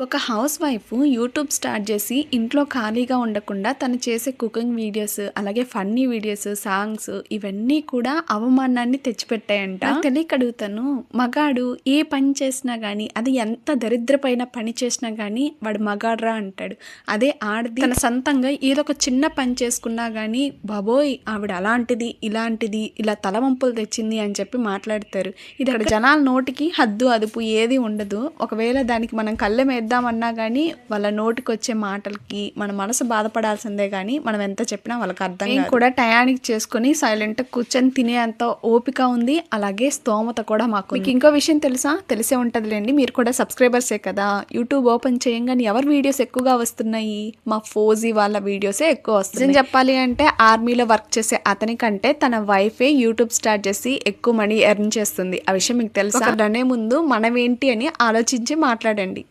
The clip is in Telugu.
ఒక హౌస్ వైఫ్ యూట్యూబ్ స్టార్ట్ చేసి ఇంట్లో ఖాళీగా ఉండకుండా తను చేసే కుకింగ్ వీడియోస్ అలాగే ఫన్నీ వీడియోస్ సాంగ్స్ ఇవన్నీ కూడా అవమానాన్ని తెచ్చిపెట్టాయంట. తెలియక అడుగుతాను మగాడు ఏ పని చేసినా గానీ అది ఎంత దరిద్రపైన పని చేసినా గానీ వాడు మగాడ్రా అంటాడు. అదే ఆడది తన సొంతంగా ఏదో ఒక చిన్న పని చేసుకున్నా గానీ బాబోయ్ ఆవిడ అలాంటిది ఇలాంటిది ఇలా తలవంపులు తెచ్చింది అని చెప్పి మాట్లాడతారు. ఇది అక్కడ జనాల నోటికి హద్దు అదుపు ఏది ఉండదు. ఒకవేళ దానికి మనం కళ్ళెం వేద్దామన్నా కానీ వాళ్ళ నోటికి వచ్చే మాటలకి మన మనసు బాధపడాల్సిందే కానీ మనం ఎంత చెప్పినా వాళ్ళకి అర్థం. కూడా టయానికి చేసుకొని సైలెంట్ కూర్చొని తినే అంత ఓపిక ఉంది. అలాగే స్తోమత కూడా మాకు మీకు ఇంకో విషయం తెలుసా? తెలిసే ఉంటదిలేండి. మీరు కూడా సబ్స్క్రైబర్సే కదా. యూట్యూబ్ ఓపెన్ చేయంగానే ఎవరి వీడియోస్ ఎక్కువగా వస్తున్నాయి? మా ఫోజీ వాళ్ళ వీడియోసే ఎక్కువ వస్తుంది చెప్పాలి అంటే ఆర్మీలో వర్క్ చేసే అతని కంటే తన వైఫే యూట్యూబ్ స్టార్ట్ చేసి ఎక్కువ మనీ ఎర్న్ చేస్తుంది. ఆ విషయం మీకు తెలుసా? అనే ముందు మనమేంటి అని ఆలోచించి మాట్లాడండి.